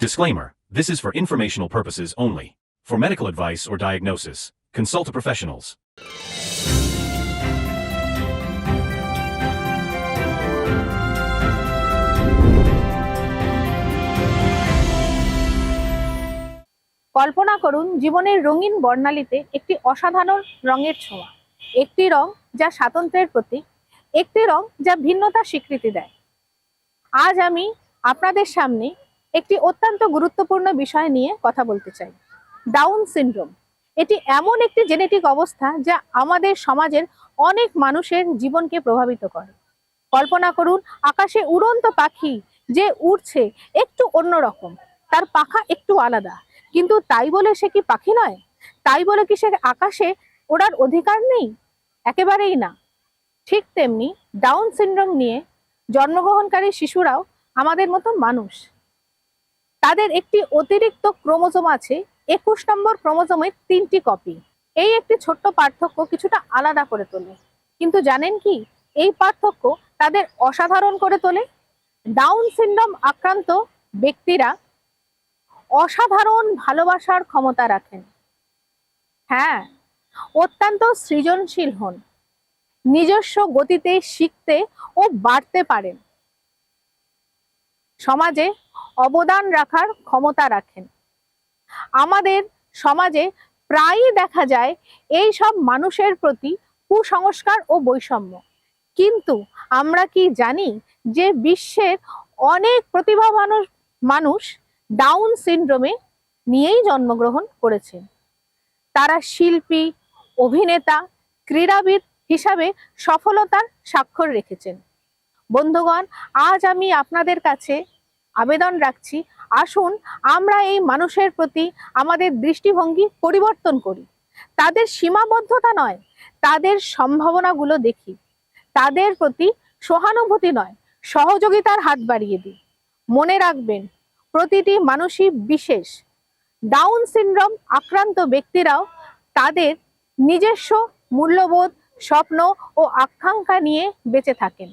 Disclaimer This is for informational purposes only. For medical advice or diagnosis, consult a professionals. কল্পনা করুন জীবনের রঙিন বর্ণালীতে একটি অসাধারণ রঙের ছোঁয়া একটি রং যা স্বাতন্ত্র্যের প্রতীক একটি রং যা ভিন্নতা স্বীকৃতি দেয় আজ আমি আপনাদের সামনে একটি অত্যন্ত গুরুত্বপূর্ণ বিষয় নিয়ে কথা বলতে চাই। ডাউন সিনড্রোম এটি এমন একটি জেনেটিক অবস্থা যা আমাদের সমাজের অনেক মানুষের জীবনকে প্রভাবিত করে। কল্পনা করুন, আকাশে উড়ন্ত পাখি যে উড়ছে একটু অন্যরকম তার পাখা একটু আলাদা, কিন্তু তাই বলে সে কি পাখি নয়? তাই বলে কি সে আকাশে ওড়ার অধিকার নেই? একেবারেই না। ঠিক তেমনি ডাউন সিনড্রোম নিয়ে জন্মগ্রহণকারী শিশুরাও আমাদের মতো মানুষ। তাদের একটি অতিরিক্ত ক্রোমোজোম আছে, একুশ নম্বর ক্রোমোজোমের তিনটি কপি। এই একটি ছোট্ট পার্থক্য কিছুটা আলাদা করে তোলে। কিন্তু জানেন কি, এই পার্থক্য তাদের অসাধারণ করে তোলে। ডাউন সিনড্রোম আক্রান্ত ব্যক্তিরা অসাধারণ ভালোবাসার ক্ষমতা রাখেন। হ্যাঁ অত্যন্ত সৃজনশীল হন। নিজস্ব গতিতে শিখতে ও বাড়তে পারেন। সমাজে অবদান রাখার ক্ষমতা রাখেন। আমাদের সমাজে প্রায়ই দেখা যায় এই সব মানুষের প্রতি কুসংস্কার ও বৈষম্য। কিন্তু আমরা কি জানি যে বিশ্বের অনেক প্রতিভা মানুষ মানুষ ডাউন সিনড্রোমে নিয়েই জন্মগ্রহণ করেছেন। তারা শিল্পী, অভিনেতা, ক্রীড়াবিদ হিসাবে সফলতার স্বাক্ষর রেখেছেন। বন্ধুগণ, আজ আমি আপনাদের কাছে আবেদন রাখছি, আসুন আমরা এই মানুষের প্রতি আমাদের দৃষ্টিভঙ্গি পরিবর্তন করি। তাদের সীমাবদ্ধতা নয়, তাদের সম্ভাবনাগুলো দেখি। তাদের প্রতি সহানুভূতি নয়, সহযোগিতার হাত বাড়িয়ে দিই। মনে রাখবেন, প্রতিটি মানুষই বিশেষ। ডাউন সিনড্রোম আক্রান্ত ব্যক্তিরাও তাদের নিজস্ব মূল্যবোধ, স্বপ্ন ও আকাঙ্ক্ষা নিয়ে বেঁচে থাকেন।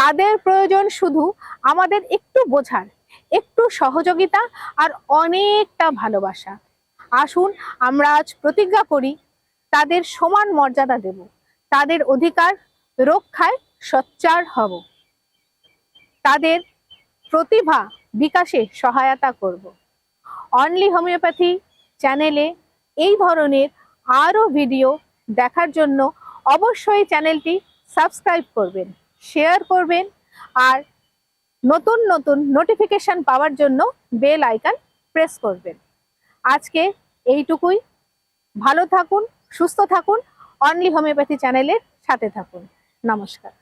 তাদের প্রয়োজন শুধু আমাদের একটু বোঝার, একটু সহযোগিতা আর অনেকটা ভালোবাসা। আসুন আমরা আজ প্রতিজ্ঞা করি, তাদের সমান মর্যাদা দেব, তাদের অধিকার রক্ষায় সোচ্চার হব। তাদের প্রতিভা বিকাশে সহায়তা করব। অনলি হোমিওপ্যাথি চ্যানেলে এই ধরনের আরও ভিডিও দেখার জন্য অবশ্যই চ্যানেলটি সাবস্ক্রাইব করবেন। শেয়ার করবেন আর নতুন নতুন নোটিফিকেশান পাওয়ার জন্য বেল আইকন প্রেস করবেন। আজকে এইটুকুই। ভালো থাকুন, সুস্থ থাকুন অনলি হোমিওপ্যাথি চ্যানেলের সাথে থাকুন। নমস্কার।